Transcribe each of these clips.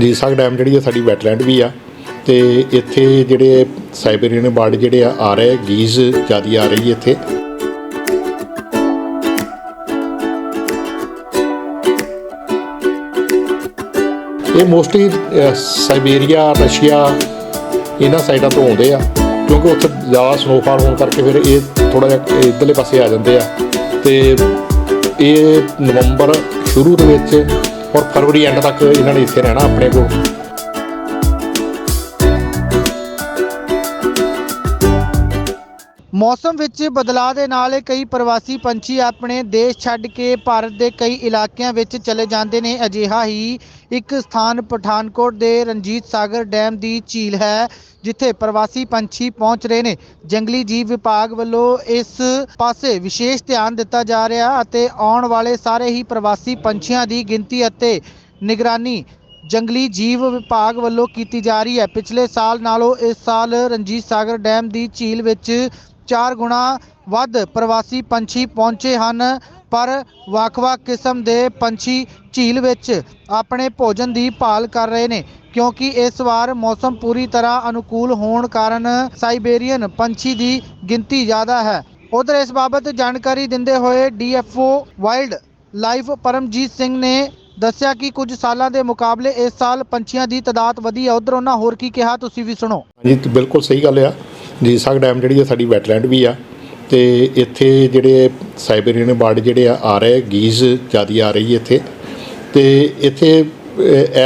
ਜੀਸਾਗ dam ਜਿਹੜੀ ਆ ਸਾਡੀ ਵੈਟਲੈਂਡ ਵੀ ਆ ਤੇ ਇੱਥੇ ਜਿਹੜੇ ਸਾਈਬੇਰੀਅਨ ਬਰਡ ਜਿਹੜੇ ਆ ਆ ਰਹੇ, ਗੀਜ਼ ਜ਼ਿਆਦਾ ਆ ਰਹੀ ਇੱਥੇ। ਇਹ ਮੋਸਟਲੀ ਸਾਈਬੇਰੀਆ, ਰਸ਼ੀਆ, ਇਹਨਾਂ ਸਾਈਡਾਂ ਤੋਂ ਆਉਂਦੇ ਆ, ਕਿਉਂਕਿ ਉੱਥੇ ਜ਼ਿਆਦਾ ਸਨੋਫਾਲ ਹੋਣ ਕਰਕੇ ਫਿਰ ਇਹ ਥੋੜਾ ਜਿਹਾ ਇਧਰਲੇ ਪਾਸੇ ਆ ਜਾਂਦੇ ਆ। ਤੇ ਇਹ ਨਵੰਬਰ ਸ਼ੁਰੂ ਦੇ ਵਿੱਚ ਔਰ ਫਰਵਰੀ ਐਂਡ ਤੱਕ ਇਹਨਾਂ ਨੇ ਇੱਥੇ ਰਹਿਣਾ ਆਪਣੇ ਮੌਸਮ ਵਿੱਚ ਬਦਲਾਅ ਦੇ ਨਾਲ ਕਈ ਪ੍ਰਵਾਸੀ ਪੰਛੀ ਆਪਣੇ ਦੇਸ਼ ਛੱਡ ਕੇ ਭਾਰਤ ਦੇ ਕਈ ਇਲਾਕਿਆਂ ਵਿੱਚ ਚਲੇ ਜਾਂਦੇ ਨੇ। ਅਜਿਹਾ ਹੀ ਇੱਕ ਸਥਾਨ ਪਠਾਨਕੋਟ ਦੇ ਰਣਜੀਤ ਸਾਗਰ ਡੈਮ ਦੀ ਝੀਲ ਹੈ, ਜਿੱਥੇ ਪ੍ਰਵਾਸੀ ਪੰਛੀ ਪਹੁੰਚ ਰਹੇ ਨੇ। ਜੰਗਲੀ ਜੀਵ ਵਿਭਾਗ ਵੱਲੋਂ ਇਸ ਪਾਸੇ ਵਿਸ਼ੇਸ਼ ਧਿਆਨ ਦਿੱਤਾ ਜਾ ਰਿਹਾ ਅਤੇ ਆਉਣ ਵਾਲੇ ਸਾਰੇ ਹੀ ਪ੍ਰਵਾਸੀ ਪੰਛੀਆਂ ਦੀ ਗਿਣਤੀ ਅਤੇ ਨਿਗਰਾਨੀ ਜੰਗਲੀ ਜੀਵ ਵਿਭਾਗ ਵੱਲੋਂ ਕੀਤੀ ਜਾ ਰਹੀ ਹੈ। ਪਿਛਲੇ ਸਾਲ ਨਾਲੋਂ ਇਸ ਸਾਲ ਰਣਜੀਤ ਸਾਗਰ ਡੈਮ ਦੀ ਝੀਲ ਵਿੱਚ 4 ਗੁਣਾ ਵੱਧ ਪ੍ਰਵਾਸੀ ਪੰਛੀ ਪਹੁੰਚੇ ਹਨ, ਪਰ ਵੱਖ-ਵੱਖ ਕਿਸਮ ਦੇ ਪੰਛੀ ਝੀਲ ਵਿੱਚ ਆਪਣੇ ਭੋਜਨ ਦੀ ਭਾਲ ਕਰ ਰਹੇ ਨੇ, ਕਿਉਂਕਿ ਇਸ ਵਾਰ ਮੌਸਮ ਪੂਰੀ ਤਰ੍ਹਾਂ ਅਨੁਕੂਲ ਹੋਣ ਕਾਰਨ ਸਾਈਬੇਰੀਅਨ ਪੰਛੀ ਦੀ ਗਿਣਤੀ ਜ਼ਿਆਦਾ ਹੈ। ਉਧਰ ਇਸ ਬਾਬਤ ਜਾਣਕਾਰੀ ਦਿੰਦੇ ਹੋਏ DFO wildlife Paramjit Singh ਨੇ ਦੱਸਿਆ ਕਿ ਕੁਝ ਸਾਲਾਂ ਦੇ ਮੁਕਾਬਲੇ ਇਸ ਸਾਲ ਪੰਛੀਆਂ ਦੀ ਤਾਦਾਦ ਵਧੀ ਹੈ। ਉਧਰ ਉਹਨਾਂ ਹੋਰ ਕੀ ਕਿਹਾ, ਤੁਸੀਂ ਵੀ ਸੁਣੋ। ਜੀ ਬਿਲਕੁਲ ਸਹੀ ਗੱਲ ਆ। ਜੀਸਾਗ ਡੈਮ ਜਿਹੜੀ ਆ ਸਾਡੀ ਵੈਟਲੈਂਡ ਵੀ ਆ ਤੇ ਇੱਥੇ ਜਿਹੜੇ ਸਾਈਬੇਰੀਅਨ ਬਰਡ ਜਿਹੜੇ ਆ ਆ ਰਹੇ, ਗੀਜ਼ ਜ਼ਿਆਦਾ ਆ ਰਹੀ ਇੱਥੇ। ਤੇ ਇੱਥੇ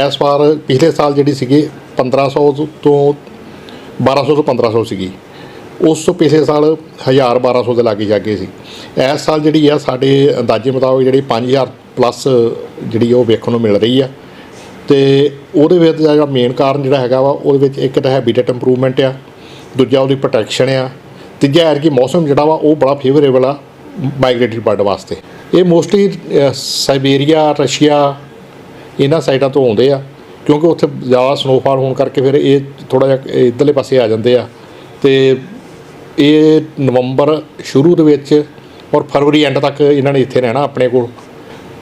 ਇਸ ਵਾਰ ਪਿਛਲੇ ਸਾਲ ਜਿਹੜੀ ਸੀਗੀ 1500 ਤੋਂ 1200 ਤੋਂ 1500 ਸੀਗੀ। ਉਸ ਤੋਂ ਪਿਛਲੇ ਸਾਲ 1000 1200 ਦੇ ਲਾਗੇ ਜਾਗੇ ਸੀ। ਇਸ ਸਾਲ ਜਿਹੜੀ ਆ, ਸਾਡੇ ਅੰਦਾਜ਼ੇ ਮੁਤਾਬਕ ਜਿਹੜੀ 5000 ਪਲੱਸ ਜਿਹੜੀ ਉਹ ਵੇਖਣ ਨੂੰ ਮਿਲ ਰਹੀ ਆ। ਤੇ ਉਹਦੇ ਵਿੱਚ ਜਿਹੜਾ ਮੇਨ ਕਾਰਨ ਜਿਹੜਾ ਹੈਗਾ ਵਾ, ਉਹਦੇ ਵਿੱਚ ਇੱਕ ਤਾਂ ਹੈਬਿਟੇਟ ਇੰਪਰੂਵਮੈਂਟ ਆ। ਦੂਜਾ ਉਹਦੀ ਪ੍ਰੋਟੈਕਸ਼ਨ ਆ। ਤੀਜਾ ਹੈ ਕਿ ਮੌਸਮ ਜਿਹੜਾ ਵਾ, ਉਹ ਬੜਾ ਫੇਵਰੇਬਲ ਆ ਮਾਈਗ੍ਰੇਟਰੀ ਬਰਡ ਵਾਸਤੇ। ਇਹ ਮੋਸਟਲੀ ਸਾਈਬੇਰੀਆ ਰਸ਼ੀਆ ਇਹਨਾਂ ਸਾਈਡਾਂ ਤੋਂ ਆਉਂਦੇ ਆ। ਕਿਉਂਕਿ ਉੱਥੇ ਜ਼ਿਆਦਾ ਸਨੋਫਾਲ ਹੋਣ ਕਰਕੇ ਫਿਰ ਇਹ ਥੋੜਾ ਜਿਹਾ ਇਧਰਲੇ ਪਾਸੇ ਆ ਜਾਂਦੇ ਆ। ਤੇ ਇਹ ਨਵੰਬਰ ਸ਼ੁਰੂ ਦੇ ਵਿੱਚ ਔਰ ਫਰਵਰੀ ਐਂਡ ਤੱਕ ਇਹਨਾਂ ਨੇ ਇੱਥੇ ਰਹਿਣਾ ਆਪਣੇ ਕੋਲ।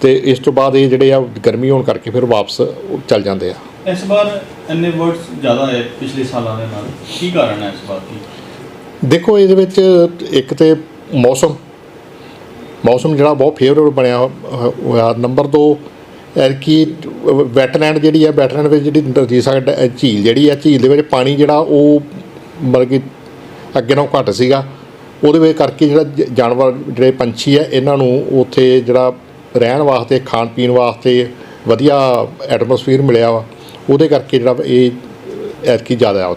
ਤੇ ਇਸ ਤੋਂ ਬਾਅਦ ਇਹ ਜਿਹੜੇ ਆ, ਗਰਮੀ ਹੋਣ ਕਰਕੇ ਫਿਰ ਵਾਪਸ ਚੱਲ ਜਾਂਦੇ ਆ। ਇਸ ਵਾਰ ਇੰਨੇ ਵਰਡਸ ਜ਼ਿਆਦਾ ਹੈ ਪਿਛਲੇ ਸਾਲਾਂ ਦੇ ਨਾਲ। ਕੀ ਕਾਰਨ ਹੈ ਇਸ ਵਾਰ ਕੀ? ਦੇਖੋ, ਇਹਦੇ ਵਿੱਚ ਇੱਕ ਤੇ ਮੌਸਮ। ਮੌਸਮ ਜਿਹੜਾ ਬਹੁਤ ਫੇਵਰੇਬਲ ਬਣਿਆ ਹੋ- ਹੋਇਆ। ਨੰਬਰ 2 ਕਿ ਵੈਟਲੈਂਡ ਜਿਹੜੀ ਹੈ ਵੈਟਲੈਂਡ ਵਿੱਚ ਜਿਹੜੀ ਨਦੀ ਸਾਡ ਝੀਲ ਜਿਹੜੀ ਹੈ, ਝੀਲ ਦੇ ਵਿੱਚ ਪਾਣੀ ਜਿਹੜਾ ਉਹ ਮਤਲਬ ਕਿ ਅੱਗੇ ਨਾਲੋਂ ਘੱਟ ਸੀਗਾ। ਉਹਦੇ ਵਿੱਚ ਕਰਕੇ ਜਿਹੜਾ ਜ- ਜਾਨਵਰ ਜਿਹੜੇ ਪੰਛੀ ਹੈ, ਇਹਨਾਂ ਨੂੰ ਉੱਥੇ ਜਿਹੜਾ ਰਹਿਣ ਵਾਸਤੇ ਖਾਣ ਪੀਣ ਵਾਸਤੇ ਵਧੀਆ ਐਟਮੋਸਫੀਅਰ ਮਿਲਿਆ ਵਾ। ਉਹਦੇ ਕਰਕੇ ਜਿਹੜਾ ਇਹ ਐਤਕੀ ਜ਼ਿਆਦਾ ਆ।